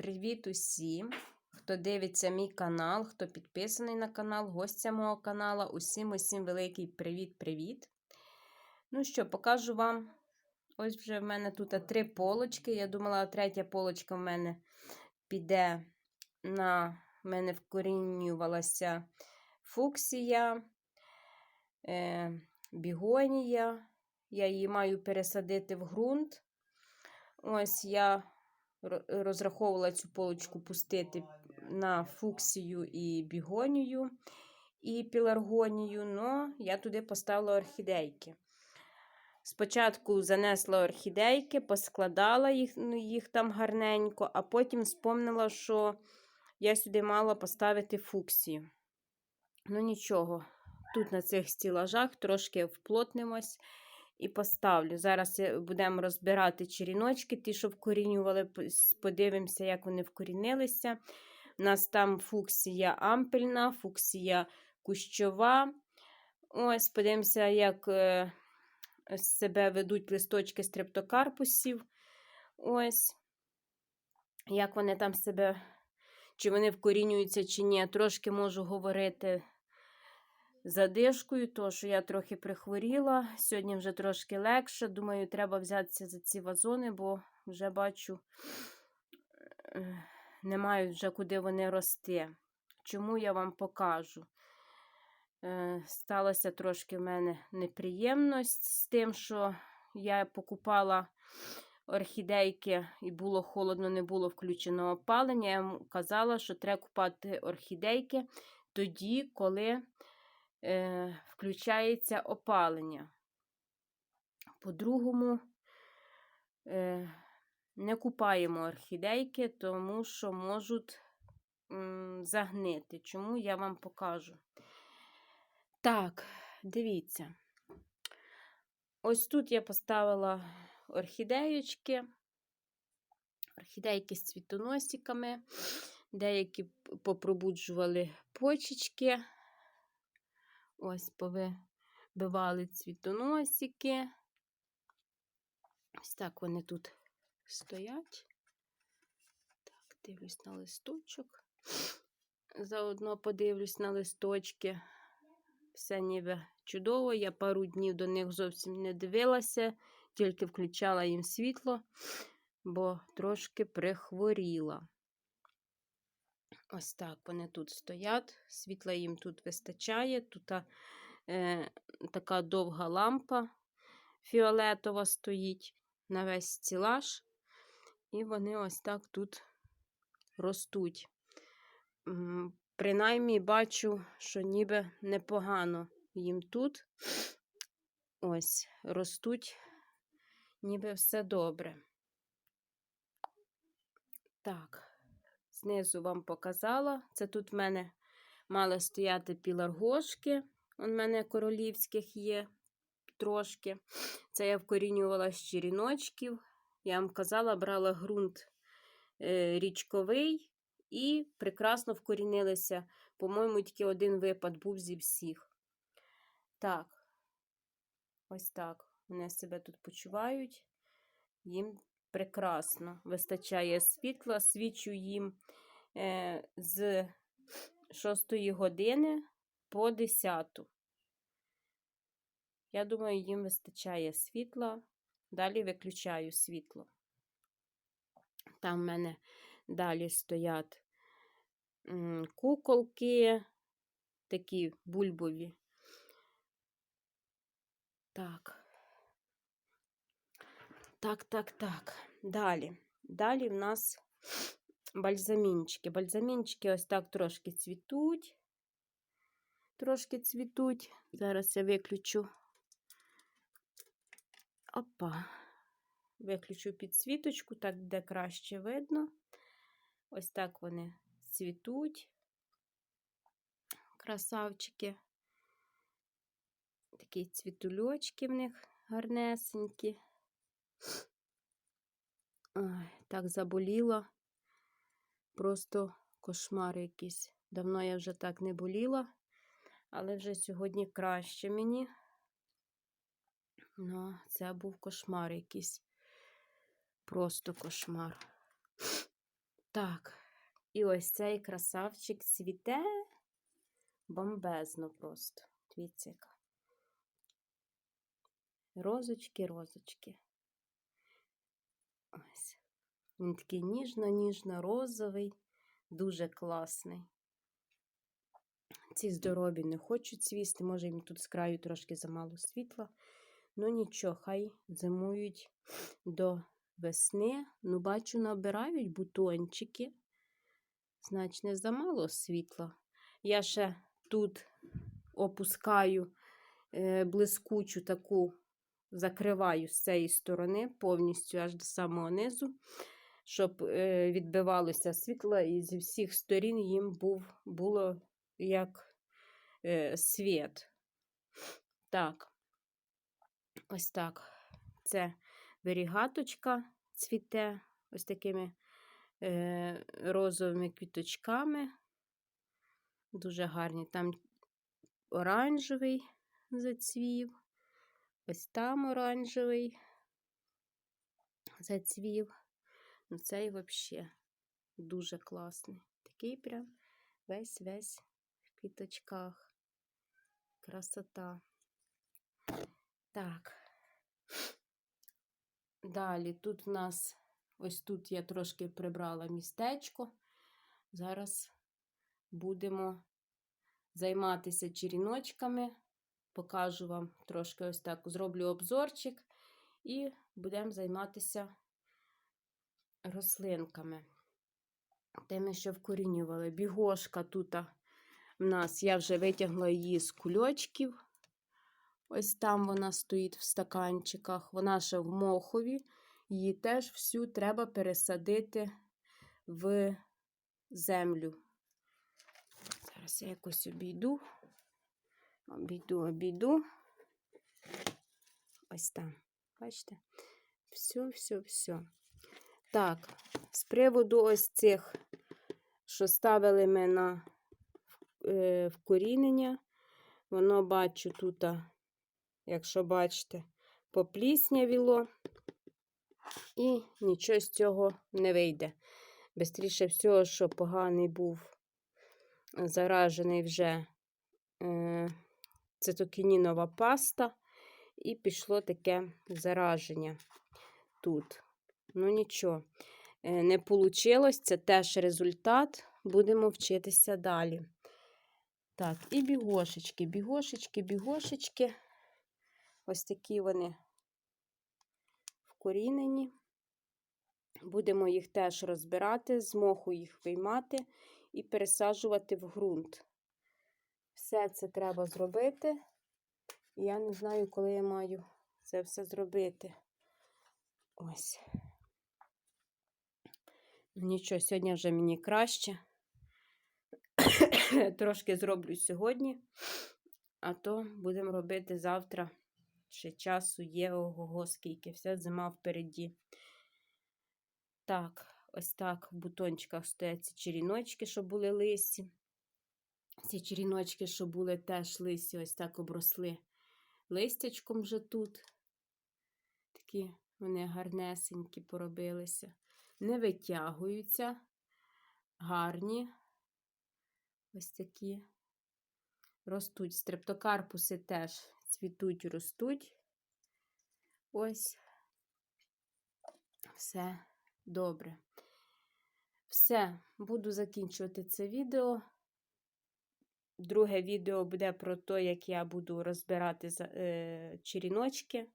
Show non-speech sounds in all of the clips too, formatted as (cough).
Привіт усім, хто дивиться мій канал, хто підписаний на канал, гостя мого каналу. Усім усім великий привіт-привіт. Ну що, покажу вам. Ось вже в мене тут три полочки. Я думала, третя полочка в мене піде на в мене вкорінювалася фуксія, е, бігонія. Я її маю пересадити в ґрунт. Ось я розраховувала цю полочку пустити на фуксію і бігонію, і піларгонію, але я туди поставила орхідейки. Спочатку занесла орхідейки, поскладала їх ну, їх там гарненько, а потім спомнила, що я сюди мала поставити фуксію. Ну, нічого, тут на цих стілажах трошки вплотнимось і поставлю. Зараз будемо розбирати черіночки, ті, що вкорінювали, подивимося, як вони вкорінилися. У нас там фуксія ампельна, фуксія кущова. Ось, подивимося, як е, себе ведуть листочки стрептокарпусів. Ось, як вони там себе, чи вони вкорінюються, чи ні. Трошки можу говорити задишкою, то що я трохи прихворіла. Сьогодні вже трошки легше. Думаю, треба взятися за ці вазони, бо вже бачу, е, не мають вже куди вони рости. Чому я вам покажу? Е, сталася трошки в мене неприємність з тим, що я покупала орхідейки і було холодно, не було включено опалення. Я казала, що треба купати орхідейки тоді, коли е, включається опалення. По-другому, е, не купаємо орхідейки, тому що можуть м, загнити. Чому я вам покажу? Так, дивіться. Ось тут я поставила орхідеєчки, орхідейки з цвітоносиками, деякі попробуджували почечки. Ось повибивали цвітоносики. Ось так вони тут стоять. Так, дивлюсь на листочок. Заодно подивлюсь на листочки. Все ніби чудово. Я пару днів до них зовсім не дивилася, тільки включала їм світло, бо трошки прихворіла. Ось так вони тут стоять. Світла їм тут вистачає. Тут е, така довга лампа фіолетова стоїть на весь стілаж. І вони ось так тут ростуть. Принаймні бачу, що ніби непогано їм тут. Ось, ростуть, ніби все добре. Так знизу вам показала. Це тут в мене мали стояти піларгошки. У мене королівських є трошки. Це я вкорінювала з черіночків. Я вам казала, брала ґрунт е, річковий і прекрасно вкорінилися. По-моєму, тільки один випад був зі всіх. Так, ось так. Вони себе тут почувають. Їм прекрасно вистачає світла, свічу їм е, з 6 години по 10. Я думаю, їм вистачає світла. Далі виключаю світло. Там в мене далі стоять куколки, такі бульбові. Так. Так, так, так. Далі. Далі в нас бальзамінчики. Бальзамінчики ось так трошки цвітуть. Трошки цвітуть. Зараз я виключу. Опа. Виключу підсвіточку, так буде краще видно. Ось так вони цвітуть. Красавчики. Такі цвітульочки в них гарнесенькі. Так заболіла. Просто кошмар якийсь. Давно я вже так не боліла, але вже сьогодні краще мені. Ну, це був кошмар якийсь. Просто кошмар. Так, і ось цей красавчик цвіте бомбезно просто. Дивіться, яка. Розочки, розочки. Ось. Він такий ніжно-ніжно-розовий, дуже класний. Ці здорові не хочуть цвісти, може їм тут з краю трошки замало світла. Ну нічого, хай зимують до весни. Ну, бачу, набирають бутончики. Значить, замало світла. Я ще тут опускаю е, блискучу таку, закриваю з цієї сторони, повністю аж до самого низу, щоб е, відбивалося світло і зі всіх сторін їм був, було як е, світ. Так, ось так. Це вирігаточка цвіте ось такими е, розовими квіточками. Дуже гарні. Там оранжевий зацвів, ось там оранжевий зацвів. Ну, цей взагалі дуже класний. Такий прям весь-весь в квіточках. Красота. Так. Далі тут в нас, ось тут я трошки прибрала містечко. Зараз будемо займатися черіночками. Покажу вам трошки ось так зроблю обзорчик і будемо займатися рослинками. Тими, що вкорінювали. Бігошка тут в нас, я вже витягла її з кульочків. Ось там вона стоїть в стаканчиках. Вона ще в мохові. Її теж всю треба пересадити в землю. Зараз я якось обійду. Обійду, обійду. Ось там. Бачите? Все, все, все. Так, з приводу ось цих, що ставили ми на е, вкорінення, воно бачу тут, якщо бачите, попліснявіло, і нічого з цього не вийде. Бистріше всього, що поганий був заражений вже е, цитокінінова паста, і пішло таке зараження тут. Ну, нічого, е, не вийшло, це теж результат. Будемо вчитися далі. Так, і бігошечки, бігошечки, бігошечки. Ось такі вони вкорінені. Будемо їх теж розбирати, з їх виймати і пересаджувати в ґрунт. Все це треба зробити. Я не знаю, коли я маю це все зробити. Ось. Ну, нічого, сьогодні вже мені краще. (coughs) Трошки зроблю сьогодні, а то будемо робити завтра. Ще часу є, ого, скільки, вся зима впереді. Так, ось так в бутончиках стоять ці черіночки, що були лисі. Ці черіночки, що були теж лисі, ось так обросли листячком вже тут. Такі вони гарнесенькі поробилися. Не витягуються, гарні. Ось такі ростуть. Стрептокарпуси теж цвітуть, ростуть. Ось все добре. Все, буду закінчувати це відео. Друге відео буде про те, як я буду розбирати е, черіночки.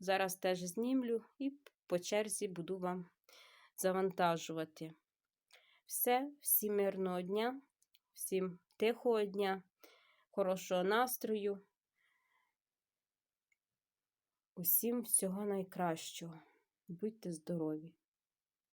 Зараз теж знімлю і по черзі буду вам завантажувати. Все, всім мирного дня, всім тихого дня, хорошого настрою. Усім всього найкращого. Будьте здорові!